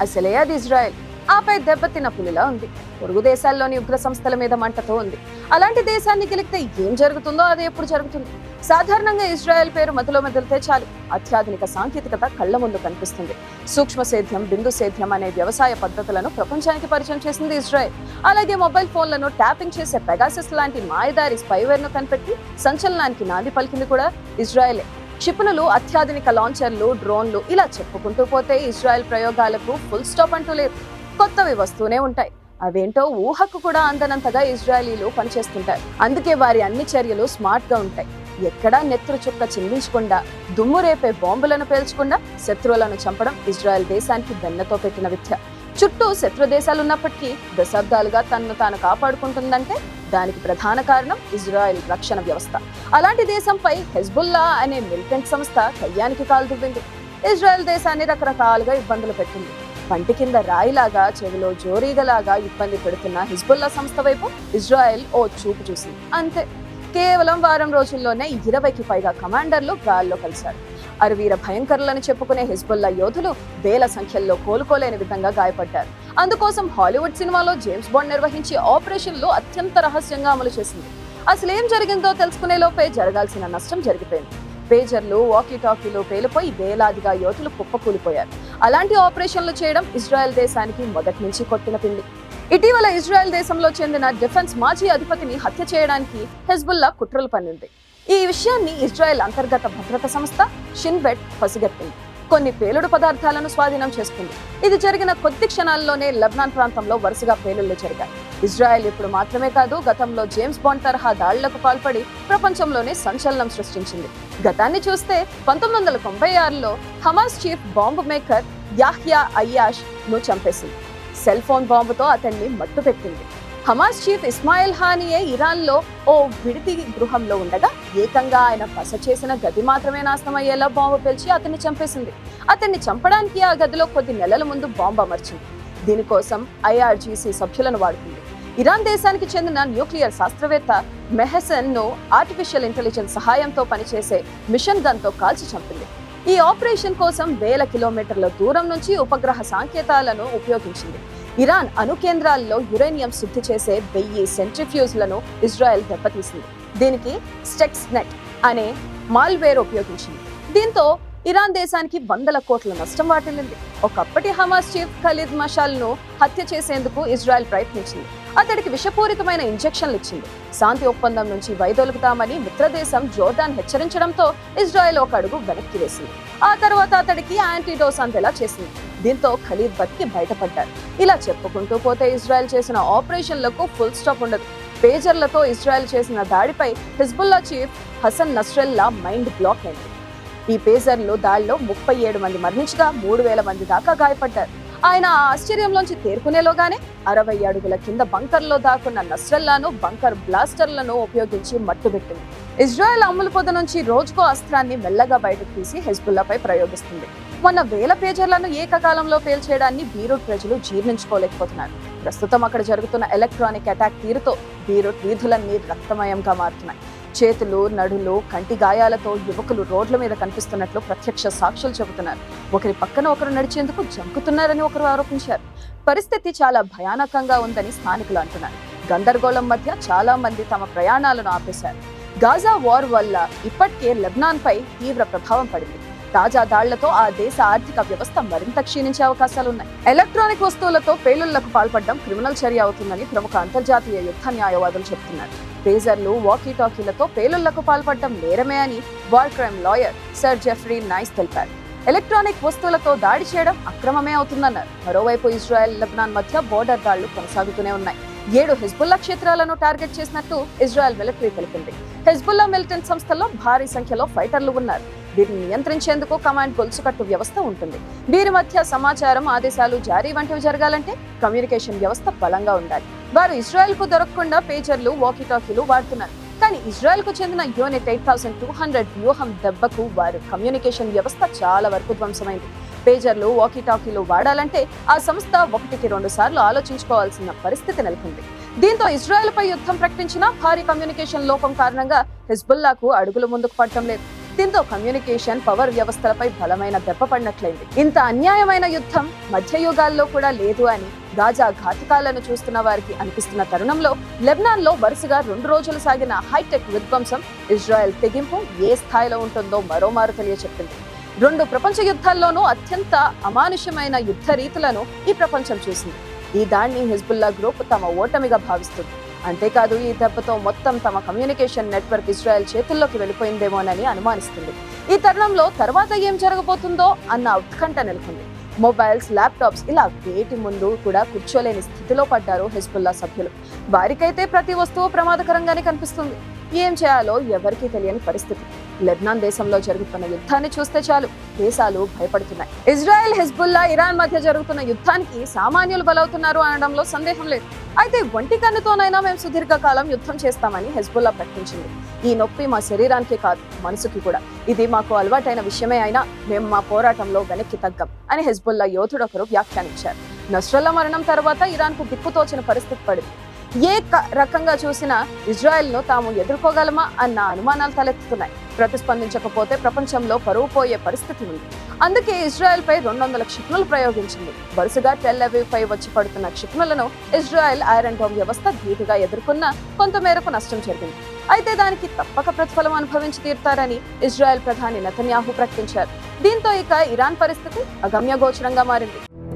అసలే అది ఇజ్రాయెల్. ఆపై దెబ్బతిన్న పులిలా ఉంది. పొరుగు దేశాల్లోని ఉగ్ర సంస్థల మీద మంటతో ఉంది. అలాంటి దేశాన్ని గెలిగితే ఏం జరుగుతుందో అది ఎప్పుడు జరుగుతుంది? సాధారణంగా ఇజ్రాయెల్ పేరు మధ్యలో మెదిలితే చాలు. అత్యాధునిక సాంకేతికత కళ్ళ ముందు కనిపిస్తుంది. సూక్ష్మ సేద్యం బిందు సేద్యం అనే వ్యవసాయ పద్ధతులను ప్రపంచానికి పరిచయం చేసింది ఇజ్రాయెల్. అలాగే మొబైల్ ఫోన్లను ట్యాపింగ్ చేసే పెగాసిస్ లాంటి మాయదారి స్పైవేర్ను కనిపెట్టి సంచలనానికి నాంది పలికింది కూడా ఇజ్రాయెలే. క్షిపణులు అత్యాధునిక లాంచర్లు డ్రోన్లు ఇలా చెప్పుకుంటూ పోతే ఇజ్రాయెల్ ప్రయోగాలకు ఫుల్ స్టాప్ అంటూ లేదు. కొత్తవి వస్తూనే ఉంటాయి. అవేంటో ఊహకు కూడా అందనంతగా ఇజ్రాయలీలు పనిచేస్తుంటారు. అందుకే వారి అన్ని చర్యలు స్మార్ట్గా ఉంటాయి. ఎక్కడా నెత్తురు చుక్క చిందించకుండా దుమ్ము రేపే బాంబులను పేల్చకుండా శత్రువులను చంపడం ఇజ్రాయెల్ దేశానికి వెన్నతో పెట్టిన విద్య. చుట్టూ శత్రు దేశాలు ఉన్నప్పటికీ దశాబ్దాలుగా తనను తాను కాపాడుకుంటుందంటే దానికి ప్రధాన కారణం ఇజ్రాయెల్ రక్షణ వ్యవస్థ. అలాంటి దేశంపై హెజ్బుల్లా అనే మిలిటెంట్ సంస్థ కయ్యానికి కాలు ఇజ్రాయెల్ దేశాన్ని రకరకాలుగా ఇబ్బందులు పెట్టింది. పంటి కింద రాయిలాగా చెవిలో జోరీగలాగా ఇబ్బంది పెడుతున్న హిజ్బుల్లా సంస్థ వైపు ఇజ్రాయెల్ ఓ చూపు చూసింది. అంతే. కేవలం వారం రోజుల్లోనే ఇరవైకి పైగా కమాండర్లు గాల్లో కలిశారు. అరవీర భయంకరులను చెప్పుకునే హిజ్బుల్లా యోధులు వేల సంఖ్యల్లో కోలుకోలేని విధంగా గాయపడ్డారు. అందుకోసం హాలీవుడ్ సినిమాలో జేమ్స్ బాండ్ నిర్వహించి ఆపరేషన్లు అత్యంత రహస్యంగా అమలు చేసింది. అసలు ఏం జరిగిందో తెలుసుకునే లోపే జరగాల్సిన నష్టం జరిగిపోయింది. పేజర్లు వాకీ టాకీలు పేలిపోయి వేలాదిగా యోధులు కుప్పకూలిపోయారు. అలాంటి ఆపరేషన్లు చేయడం ఇజ్రాయెల్ దేశానికి మొదటి నుంచి కొట్టిన పిండి ఇటీవల ఇజ్రాయెల్ దేశంలో చెందిన డిఫెన్స్ మాజీ అధిపతిని హత్య చేయడానికి హెజ్బుల్లా కుట్రలు పన్నింది. ఈ విషయాన్ని ఇజ్రాయెల్ అంతర్గత భద్రతా సంస్థ షిన్బెట్ పసిగట్టింది. కొన్ని పేలుడు పదార్థాలను స్వాధీనం చేసుకుంది. ఇది జరిగిన కొద్ది క్షణాల్లోనే లబ్నాన్ ప్రాంతంలో వరుసగా పేలుళ్ళు జరిగాయి. ఇజ్రాయెల్ ఇప్పుడు మాత్రమే కాదు గతంలో జేమ్స్ బాండ్ తరహా దాడులకు పాల్పడి ప్రపంచంలోనే సంచలనం సృష్టించింది. గతాన్ని చూస్తే పంతొమ్మిది వందల తొంభై ఆరులో Hamas chief bomb maker Yahya అయ్యాష్ను చంపేసింది. సెల్ ఫోన్ బాంబుతో అతన్ని మట్టు పెట్టింది హమాస్ చీఫ్ ఇస్మాయిల్ హానియే ఇరాన్లో ఓ విడితి గృహంలో ఉండగా ఏకంగా ఆయన బస చేసిన గది మాత్రమే నాశనం అయ్యేలా బాంబు పేల్చి అతన్ని చంపేసింది. అతన్ని చంపడానికి ఆ గదిలో కొద్ది నెలల ముందు బాంబు అమర్చింది. దీనికోసం ఐఆర్జీసీ సభ్యులను వాడుకుంది. ఇరాన్ దేశానికి చెందిన న్యూక్లియర్ శాస్త్రవేత్త మెహసన్ను ఆర్టిఫిషియల్ ఇంటెలిజెన్స్ సహాయంతో పనిచేసే మిషన్ గన్తో కాల్చి చంపింది. ఈ ఆపరేషన్ కోసం వేల కిలోమీటర్ల దూరం నుంచి ఉపగ్రహ సాంకేతాలను ఉపయోగించింది. ఇరాన్ అణు కేంద్రాల్లో యురేనియం శుద్ధి చేసే వెయ్యి సెంట్రిఫ్యూజ్లను ఇజ్రాయెల్ దెబ్బతీసింది. దీనికి స్టెక్స్ నెట్ అనే మాల్వేర్ ఉపయోగించింది. దీంతో ఇరాన్ దేశానికి వందల కోట్ల నష్టం వాటిల్లింది. ఒకప్పటి హమాస్ చీఫ్ ఖలీద్ మషాల్ను హత్య చేసేందుకు ఇజ్రాయెల్ ప్రయత్నించింది. అతడికి విషపూరితమైన ఇంజెక్షన్లు ఇచ్చింది. శాంతి ఒప్పందం నుంచి వైదొలుగుతామని మిత్రదేశం జోర్డాన్ హెచ్చరించడంతో ఇజ్రాయెల్ ఒక అడుగు వెనక్కి వేసింది. ఆ తర్వాత అతడికి యాంటీడోస్ అందేలా చేసింది. దీంతో ఖలీద్ బతికి బయటపడ్డారు. ఇలా చెప్పుకుంటూ పోతే ఇజ్రాయెల్ చేసిన ఆపరేషన్లకు ఫుల్ స్టాప్ ఉండదు. పేజర్లతో ఇజ్రాయెల్ చేసిన దాడిపై Hezbollah chief Hassan Nasrallah mind block అయింది. ఈ పేజర్లు దాడిలో ముప్పై ఏడు మంది మరణించగా మూడు వేల మంది దాకా గాయపడ్డారు. ఆయన ఆ ఆశ్చర్యంలోంచి తేరుకునేలోగానే అరవై అడుగుల కింద బంకర్లో దాక్కున్న నస్రల్లాను బంకర్ బ్లాస్టర్లను ఉపయోగించి మట్టుబెట్టింది ఇజ్రాయెల్ అమ్ముల పొద నుంచి రోజుకో అస్త్రాన్ని మెల్లగా బయటకు తీసి హెజ్బుల్లాపై ప్రయోగిస్తుంది. మొన్న వేల పేజర్లను ఏకకాలంలో పేల్చేయడాన్ని బీరూట్ ప్రజలు జీర్ణించుకోలేకపోతున్నారు. ప్రస్తుతం అక్కడ జరుగుతున్న ఎలక్ట్రానిక్ అటాక్ తీరుతో బీరూట్ వీధులన్నీ రక్తమయంగా మారుతున్నాయి. చేతులు నడులు కంటి గాయాలతో యువకులు రోడ్ల మీద కనిపిస్తున్నట్లు ప్రత్యక్ష సాక్షులు చెబుతున్నారు. ఒకరి పక్కన ఒకరు నడిచేందుకు జంకుతున్నారని ఒకరు ఆరోపించారు. పరిస్థితి చాలా భయానకంగా ఉందని స్థానికులు అంటున్నారు. గందరగోళం మధ్య చాలా మంది తమ ప్రయాణాలను ఆపేశారు. గాజా వార్ వల్ల ఇప్పటికే లెబనాన్ పై తీవ్ర ప్రభావం పడింది. తాజా దాళ్ళతో ఆ దేశ ఆర్థిక వ్యవస్థ మరింత క్షీణించే అవకాశాలున్నాయి. ఎలక్ట్రానిక్ వస్తువులతో పేలుళ్ళకు పాల్పడడం క్రిమినల్ చర్య అవుతుందని ప్రముఖ అంతర్జాతీయ యుద్ధ న్యాయవాదులు చెబుతున్నారు పేజర్లు వాకీ టాకీలతో పేలుళ్ళకు పాల్పడడం నేరమే అని war crime lawyer sir Geoffrey Nice తెలిపారు. ఎలక్ట్రానిక్ వస్తువులతో దాడి చేయడం అక్రమమే అవుతుందన్నారు. మరోవైపు ఇజ్రాయెల్ లెబనాన్ మధ్య బోర్డర్ దాళ్ళు కొనసాగుతూనే ఉన్నాయి. ఏడు హెజ్బుల్లా క్షేత్రాలను టార్గెట్ చేసినట్టు ఇజ్రాయెల్ మిలిటరీ తెలిపింది. హెజ్బుల్లా మిలిటెంట్ సంస్థల్లో భారీ సంఖ్యలో ఫైటర్లు ఉన్నారు. వీరిని నియంత్రించేందుకు కమాండ్ గొలుసుకట్టు వ్యవస్థ ఉంటుంది. వీరి మధ్య సమాచారం ఆదేశాలు జారీ వంటివి జరగాలంటే కమ్యూనికేషన్ వ్యవస్థ బలంగా ఉండాలి. వారు ఇజ్రాయెల్కు దొరకకుండా పేజర్లు వాకీటాకీలు వాడుతున్నారు. కానీ ఇజ్రాయెల్కు చెందిన unit eight thousand two hundred వ్యూహం దెబ్బకు వారి కమ్యూనికేషన్ వ్యవస్థ చాలా వరకు ధ్వంసమైంది. పేజర్లు వాకీటాకీలు వాడాలంటే ఆ సంస్థ ఒకటికి రెండు సార్లు ఆలోచించుకోవాల్సిన పరిస్థితి నెలకొంది. దీంతో ఇజ్రాయెల్ పై యుద్ధం ప్రకటించిన భారీ కమ్యూనికేషన్ లోపం కారణంగా హిజ్బుల్లాకు అడుగులు ముందుకు పడటం లేదు. దీంతో కమ్యూనికేషన్ పవర్ వ్యవస్థలపై బలమైన దెబ్బ పడినట్లయింది. ఇంత అన్యాయమైన యుద్ధం మధ్యయుగాల్లో కూడా లేదు అని గాజా ఘాతకాలను చూస్తున్న వారికి అనిపిస్తున్న తరుణంలో లెబ్నాన్లో వరుసగా రెండు రోజులు సాగిన హైటెక్ విధ్వంసం ఇజ్రాయెల్ తెగింపు ఏ స్థాయిలో ఉంటుందో మరోమారు తెలియచెప్పింది. రెండు ప్రపంచ యుద్ధాల్లోనూ అత్యంత అమానుషమైన యుద్ధ రీతులను ఈ ప్రపంచం చూసింది. ఈ దాడిని హిజ్బుల్లా గ్రూప్ తమ ఓటమిగా భావిస్తుంది. అంతేకాదు ఈ దెబ్బతో మొత్తం తమ కమ్యూనికేషన్ నెట్వర్క్ ఇజ్రాయెల్ చేతుల్లోకి వెళ్ళిపోయిందేమోనని అనుమానిస్తుంది. ఈ తరుణంలో తర్వాత ఏం జరగబోతుందో అన్న ఉత్కంఠ నెలకొంది. మొబైల్స్ ల్యాప్టాప్స్ ఇలా వేటి ముందు కూడా కూర్చోలేని స్థితిలో పడ్డారు హెజ్బుల్లా సభ్యులు. వారికైతే ప్రతి వస్తువు ప్రమాదకరంగానే కనిపిస్తుంది. ఏం చేయాలో ఎవరికీ తెలియని పరిస్థితి. లెబ్నాన్ దేశంలో జరుగుతున్న యుద్ధాన్ని చూస్తే చాలు. దేశాలు భయపడుతున్నాయి. ఇజ్రాయెల్ హెజ్బుల్లా ఇరాన్ మధ్య జరుగుతున్న యుద్ధానికి సామాన్యులు బలవుతున్నారు అనడంలో సందేహం లేదు. అయితే ఒంటి కన్నుతోనైనా మేము సుదీర్ఘకాలం యుద్ధం చేస్తామని హెజ్బుల్లా ప్రకటించింది. ఈ నొప్పి మా శరీరానికి కాదు మనసుకి కూడా. ఇది మాకు అలవాటైన విషయమే అయినా మేము మా పోరాటంలో వెనక్కి తగ్గం అని హెజ్బుల్లా యోధుడొకరు వ్యాఖ్యానించారు. నస్రల్లా మరణం తర్వాత ఇరాన్కు దిక్కుతోచిన పరిస్థితి పడింది. ఏ క- రకంగా చూసినా ఇజ్రాయెల్ను తాము ఎదుర్కోగలమా అన్న అనుమానాలు తలెత్తుతున్నాయి. ప్రతిస్పందించకపోతే ప్రపంచంలో పరువు పోయే పరిస్థితి ఉంది. అందుకే ఇజ్రాయెల్ పై రెండు వందల క్షిపణులు ప్రయోగించింది. వరుసగా టెల్ పై వచ్చి పడుతున్న క్షిపణులను ఇజ్రాయెల్ ఐరన్ డోమ్ వ్యవస్థ ధీటుగా ఎదుర్కొన్న కొంతమేరకు నష్టం జరిగింది. అయితే దానికి తప్పక ప్రతిఫలం అనుభవించి తీరుతారని ఇజ్రాయెల్ ప్రధాని నెతన్యాహు ప్రకటించారు. దీంతో ఇక ఇరాన్ పరిస్థితి అగమ్యగోచరంగా మారింది.